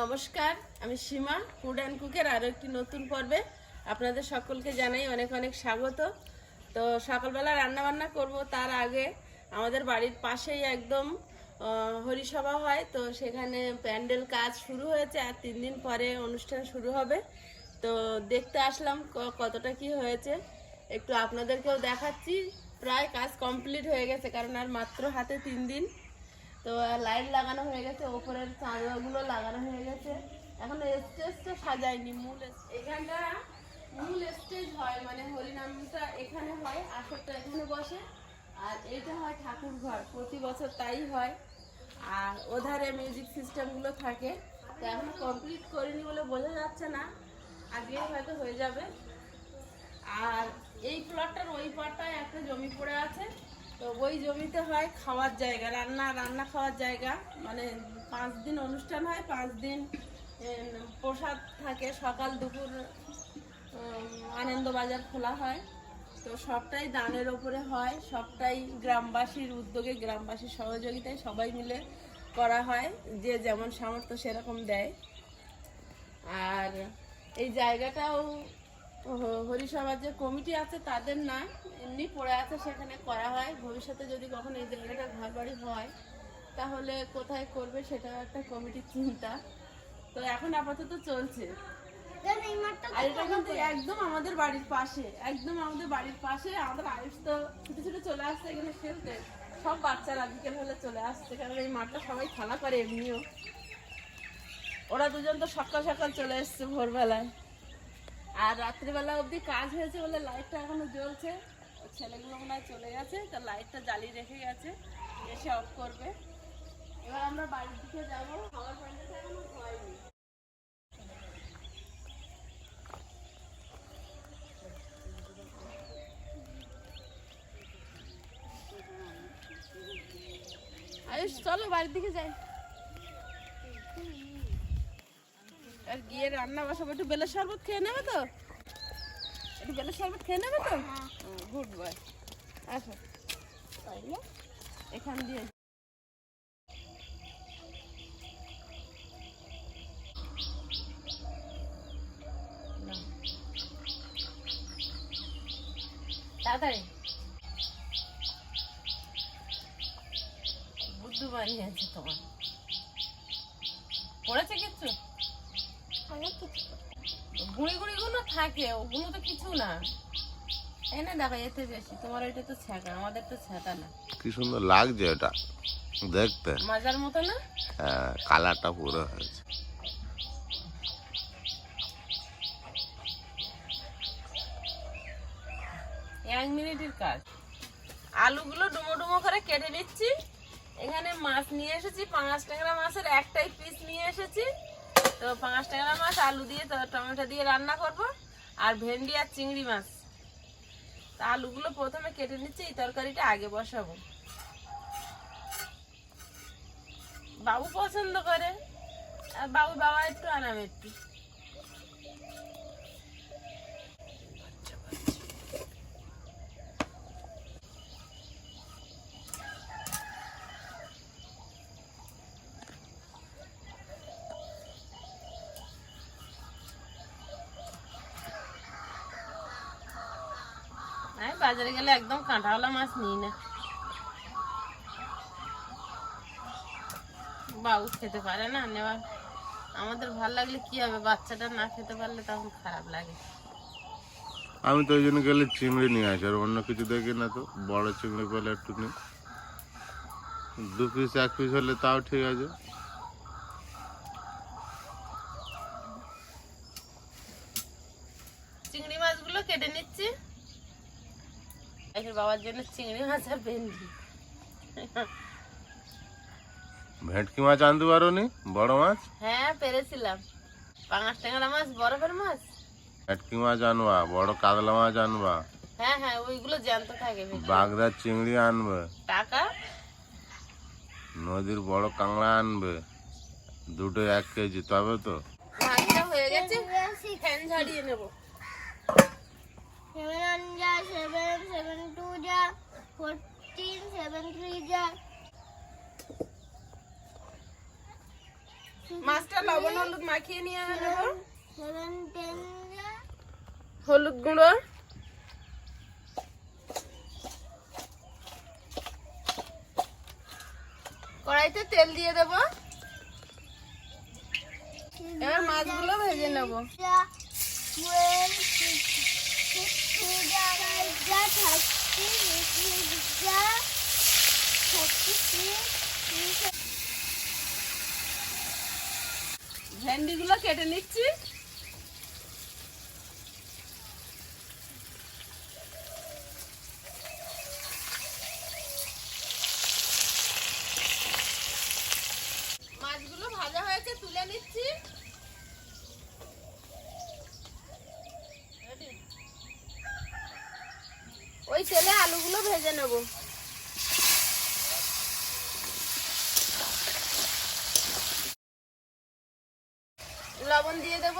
নমস্কার, আমি সীমা food and কুকের আরও একটি নতুন পর্বে আপনাদের সকলকে জানাই অনেক অনেক স্বাগত। তো সকালবেলা রান্না বান্না করব, তার আগে আমাদের বাড়ির পাশেই একদম হরিসভা হয়, তো সেখানে প্যান্ডেল কাজ শুরু হয়েছে আর তিন দিন পরে অনুষ্ঠান শুরু হবে। তো দেখতে আসলাম কতটা কি হয়েছে। একটু আপনাদেরকেও দেখাচ্ছি, প্রায় কাজ কমপ্লিট হয়ে গেছে, কারণ আর মাত্র হাতে তিন দিন। তো লাইট লাগানো হয়ে গেছে, ওপরের চাঁদাগুলো লাগানো হয়ে গেছে। এখন স্টেজটা সাজায়নি মূল এখানটা মূল স্টেজ হয় মানে হরিনামটা এখানে হয়, আসরটা এখানে বসে। আর এটা হয় ঠাকুর ঘর, প্রতি বছর তাই হয়। আর ওধারে মিউজিক সিস্টেমগুলো থাকে। তো এখন কমপ্লিট করিনি বলে বোঝা যাচ্ছে না আজকে হয়তো হয়ে যাবে। আর এই প্লটটার ওই পাটটায় একটা জমি পড়ে আছে। তো ওই জমিতে হয় খাওয়ার জায়গা রান্না রান্না খাওয়ার জায়গা। মানে পাঁচ দিন অনুষ্ঠান হয় পাঁচ দিন প্রসাদ থাকে। সকাল দুপুর উম, আনন্দবাজার খোলা হয়। তো সবটাই দানের ওপরে হয় সবটাই গ্রামবাসীর উদ্যোগে গ্রামবাসীর সহযোগিতায় সবাই মিলে করা হয়। যে যেমন সামর্থ্য সেরকম দেয়। আর এই জায়গাটাও হরিসভার যে কমিটি আছে তাদের না এমনি পড়ে আছে সেখানে করা হয়। ভবিষ্যতে যদি কখনো এই জায়গাটা ঘর বাড়ি হয় তাহলে কোথায় করবে সেটা একটা কমিটির চিন্তা। তো এখন আপাতত চলছে। আর এটা কিন্তু একদম আমাদের বাড়ির পাশে একদম আমাদের বাড়ির পাশে। আমাদের আয়ুষ তো ছুটে ছুটে চলে আসছে এখানে খেলতে। সব বাচ্চারা বিকেল হলে চলে আসছে কারণ এই মাঠটা সবাই খেলা করে এমনিও। ওরা দুজন তো সকাল সকাল চলে এসছে ভোরবেলায়। আর রাত্রিবেলা অবধি কাজ হয়েছে বলে লাইটটা এখনও জ্বলছে। ছেলেগুলো মনে হয় চলে গেছে, তো লাইটটা জ্বালিয়ে রেখে গেছে, এসে অফ করবে। এবার আমরা বাড়ির দিকে যাব, খাবার পানিটা এখনও হয়নি। চলো বাড়ির দিকে যাই। আর গিয়ে রান্না বসাবো একটু বেলের শরবত খেয়ে নেবে তো? একটু বেলের শরবত খেয়ে নেবে তো? Good boy. আসো। এখান দিয়ে তাড়াতাড়ি। বুদ্ধু বানিয়েছে তোমার। পড়েছে কিচ্ছু? গুঁড়ি গুঁড়িগুলো থাকে ওগুলো তো কিছু না। এনে দেখো এতে বেশি। তোমার ওইটা তো ছ্যাঁকা আমাদের তো ছ্যাঁকা না। কি সুন্দর লাগছে এটা দেখতে। মাজার মতো না? হ্যাঁ কালারটা পুরো হয়েছে। এক মিনিটের কাজ। আলুগুলো ডুমো ডুমো করে কেটে নিচ্ছি। এখানে মাছ নিয়ে এসেছি পাঁচ ট্যাংরা মাছের একটাই পিস নিয়ে এসেছি। তো পাঁচ টাকা মাছ, আলু দিয়ে তো টমেটো দিয়ে রান্না করব, আর ভেন্ডি আর চিংড়ি মাছ। তা আলুগুলো প্রথমে কেটে নিচ্ছি, এই তরকারিটা আগে বসাবো। বাবু পছন্দ করে, আর বাবু বাবা একটু আনাম একটু। বাজারে গেলে একদম কাঁটাওয়ালা মাছ নিই না। বাবু খেতে পারে না, নেওয়ার। আমাদের ভালো লাগলে কি হবে, বাচ্চাটা না খেতে পারলে তখন খারাপ লাগে। আমি তো ওই জন্য গেলে চিংড়ি নিয়ে আসি, আর অন্য কিছু দেখি না তো, বড় চিংড়ি পেলে একটু নিই। দু পিস এক পিস হলে তাও ঠিক আছে চিংড়ি মাছগুলো কেটে নিচ্ছি বাবার জন্য চিংড়ি মাছ আর ভেন্ডি। ভেটকি মাছ আনতে পারো নি বড় মাছ? হ্যাঁ পেরেছিলাম। পাঁচ ট্যাংরা মাছ বরফের মাছ? ভেটকি মাছ আনবা বড় কাতলা মাছ আনবা। হ্যাঁ হ্যাঁ ওইগুলো জ্যান্ত থাকে। বাগদার চিংড়ি আনবে। টাকা? নদীর বড় কাঁকড়া আনবে। দুটো এক কেজি তবে তো। হয়ে গেছে ফ্যান ঝাড়িয়ে নেব। সেভেন ওয়ান যা সেভেন সেভেন টু যা ফোরটিন সেভেন থ্রি যা। মাছটা লবণ হলুদ মাখিয়ে নিয়ে নেব সেভেন টেন যা। হলুদ গুঁড়ো। কড়াইতে তেল দিয়ে দেব। এবার মাছগুলো ভেজে নেব। ভেন্ডিগুলো কেটে নিচ্ছি মাছগুলো ভাজা হয়েছে তুলে নিচ্ছি ওই তেলে আলুগুলো ভেজে নেব। লবণ দিয়ে দেব।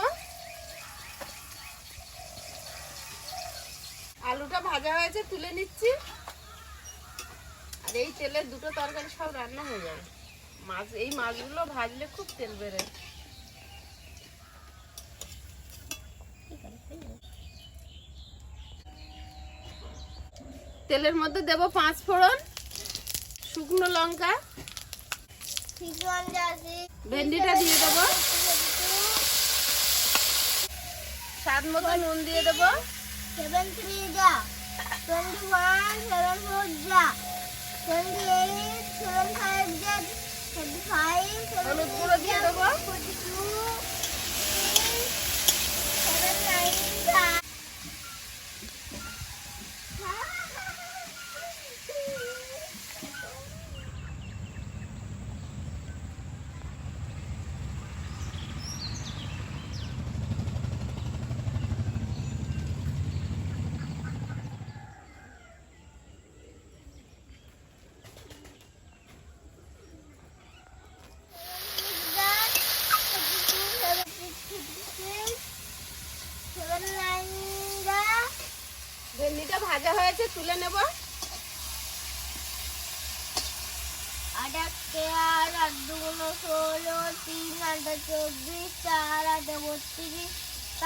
আলুটা ভাজা হয়েছে, তুলে নিচ্ছি। আর এই তেলের দুটো তরকারি সব রান্না হয়ে যাবে। মাছ, এই মাছগুলো ভাজলে খুব তেল বেরোয়। তেলের মধ্যে দেব পাঁচ ফোড়ন শুকনো লঙ্কা। ভেন্ডিটা দিয়ে দেবো। স্বাদ মতো নুন দিয়ে দেবো। সেভেন থ্রি যা টোয়েন্টি ওয়ান সেভেন ফোর যা টোয়েন্টি এইট সেভেন ফাইভ যা ফাইভ হলুদ গুঁড়ো দিয়ে দেবো। ফোর্টি টু সেভেন নাইন যা সেভেন নাইন যা ভেন্ডিটা ভাজা হয়েছে তুলে নেব। আটকে আট দুগুলো ষোলো তিন চব্বিশ চার বত্রিশ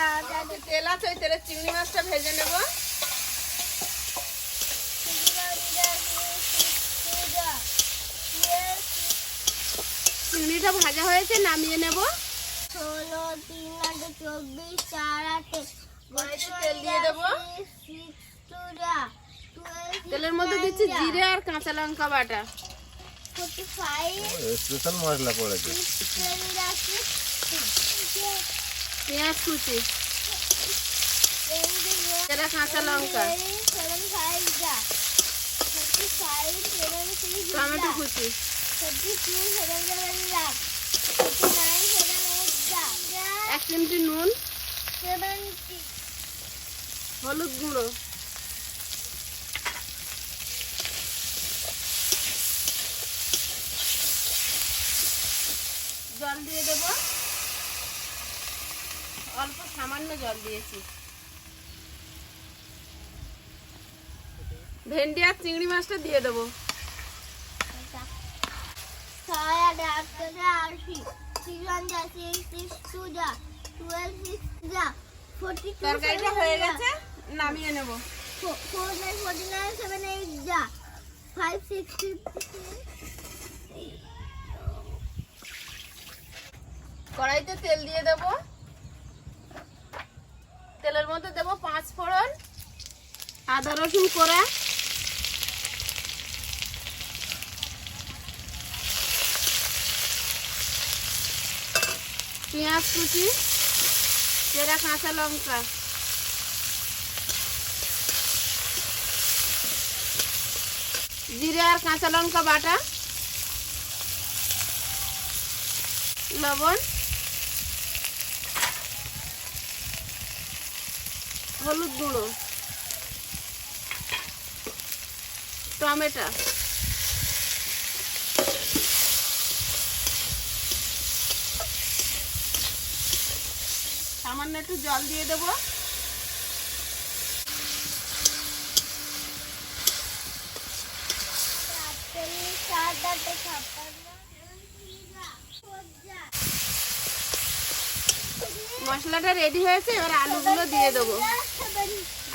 আটটা তেল আছে ওই তেলের চিংড়ি মাছটা ভেজে নেব। চিংড়িটা ভাজা হয়েছে নামিয়ে নেব। ষোলো তিন আটে চব্বিশ চার আটে তেল দিয়ে দেবো। তেলের মধ্যে দিচ্ছি জিরে আর কাঁচা লঙ্কা বাটা স্পেশাল মশলা পড়েছে পেঁয়াজ কুচি এরা কাঁচা লঙ্কা টমেটো কুচি এক চিমটি নুন হলুদ গুঁড়ো জল দিয়ে দেব। অল্প সামান্য জল দিয়েছি। ভেন্ডি আর চিংড়ি মাছটা দিয়ে দেবো। তরকারিটা হয়ে গেছে নামিয়ে নেব। Four nine forty nine seven eight যা ফাইভ সিক্স কড়াইতে তেল দিয়ে দেব। তেলের মধ্যে দেব পাঁচ ফোড়ন, আদা রসুন কোড়া। পেঁয়াজ কুচি চেরা কাঁচা লঙ্কা। জিরে আর কাঁচা লঙ্কা বাটা। লবণ। হলুদ গুঁড়ো, টমেটো। সামান্য একটু জল দিয়ে দেবো। মশলাটা রেডি হয়েছে, এবার আলুগুলো দিয়ে দেবো।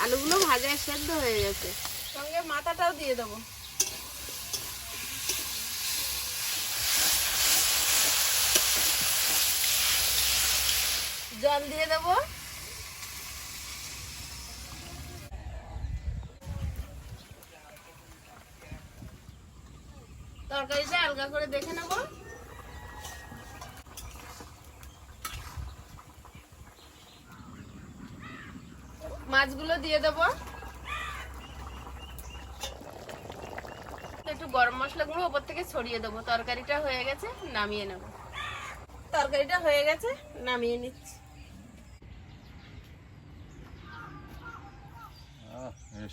আলুগুলো ভাজায় সেদ্ধ হয়ে গেছে। সঙ্গে মাথাটাও দিয়ে দেবো। জল দিয়ে দেবো। তরকারিটা আলগা করে দেখে নেব। মাছগুলো দিয়ে দেবো। একটু গরম মশলা গুঁড়ো ওপর থেকে ছড়িয়ে দেবো। তরকারিটা হয়ে গেছে নামিয়ে নেব। তরকারিটা হয়ে গেছে নামিয়ে নিচ্ছি।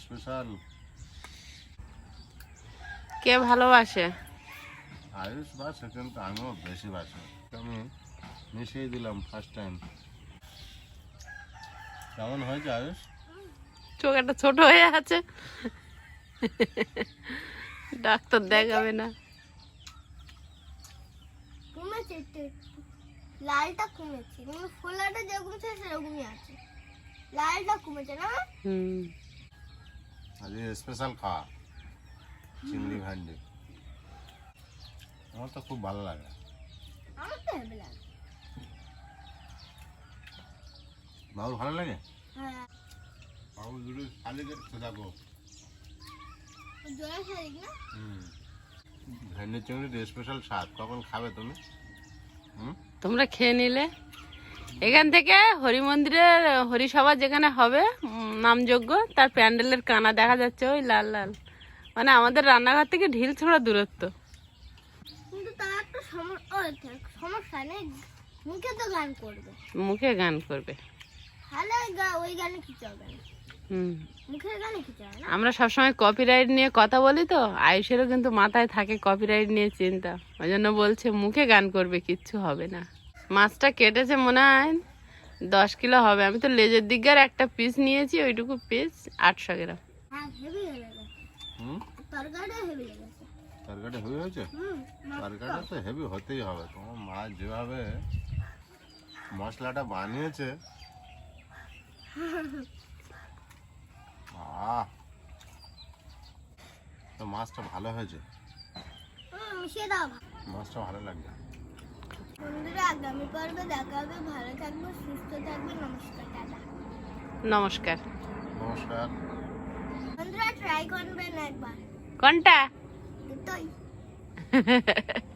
স্পেশাল। কে ভালোবাসে? আয়ুষ বাসে কিন্তু আমিও বেশি বাসি। আমি মিশিয়ে দিলাম ফার্স্ট টাইম কেমন হয়েছে আয়ুষ? চোখ একটা ছোট হয়ে আছে। ডাক্তার দেখাবে না। লালটা কমেছে। ফোলাটা যেরকম ছিল সেরকমই আছে। লালটা কমেছে না? হুম। আজকে স্পেশাল খাওয়া চিংড়ি ভান্ডি আমার তো খুব ভালো লাগে। আমার তো হেবে লাগে। ভালো লাগে? হ্যাঁ। বাবু দুটো খালি জোড়া শাড়ি না? হুম। ভেন্ডি চিংড়ির স্পেশাল স্বাদ। কখন খাবে তুমি? তোমরা খেয়ে নিলে। এখান থেকে হরি মন্দিরের হরিসভা যেখানে হবে নামযজ্ঞ তার প্যান্ডেলের কানা দেখা যাচ্ছে ওই লাল লাল। মানে আমাদের রান্নাঘর থেকে ঢিল ছোড়া দূরত্ব। সমস্যা নেই। মুখে তো গান করবে। মুখে গান করবে। তাহলে গা- ওই গানে হবে না। আমরা সবসময় কপিরাইট নিয়ে কথা বলি তো আয়ুষেরও কিন্তু মাথায় থাকে কপিরাইট নিয়ে চিন্তা। ওই জন্য বলছে মুখে গান করবে কিচ্ছু হবে না। মাছটা কেটেছে মনে হয় দশ কিলো হবে। আমি তো লেজের দিককার একটা পিস নিয়েছি ওইটুকু পিস আটশো গ্রাম। হ্যাঁ তরকারিটা হেভি হয়েছে? তরকারিটা তো হেভি হতেই হবে। তোমার মা যেভাবে মশলাটা বানিয়েছে আহ তো মাছটা ভালো হয়েছে? মাছটা ভালো লাগবে? বন্ধুরা আগামী পর্বে দেখা হবে। ভালো থাকবে সুস্থ থাকবে নমস্কার দাদা নমস্কার। নমস্কার। বন্ধুরা ট্রাই করবেন একবার। কোনটা? দুটোই।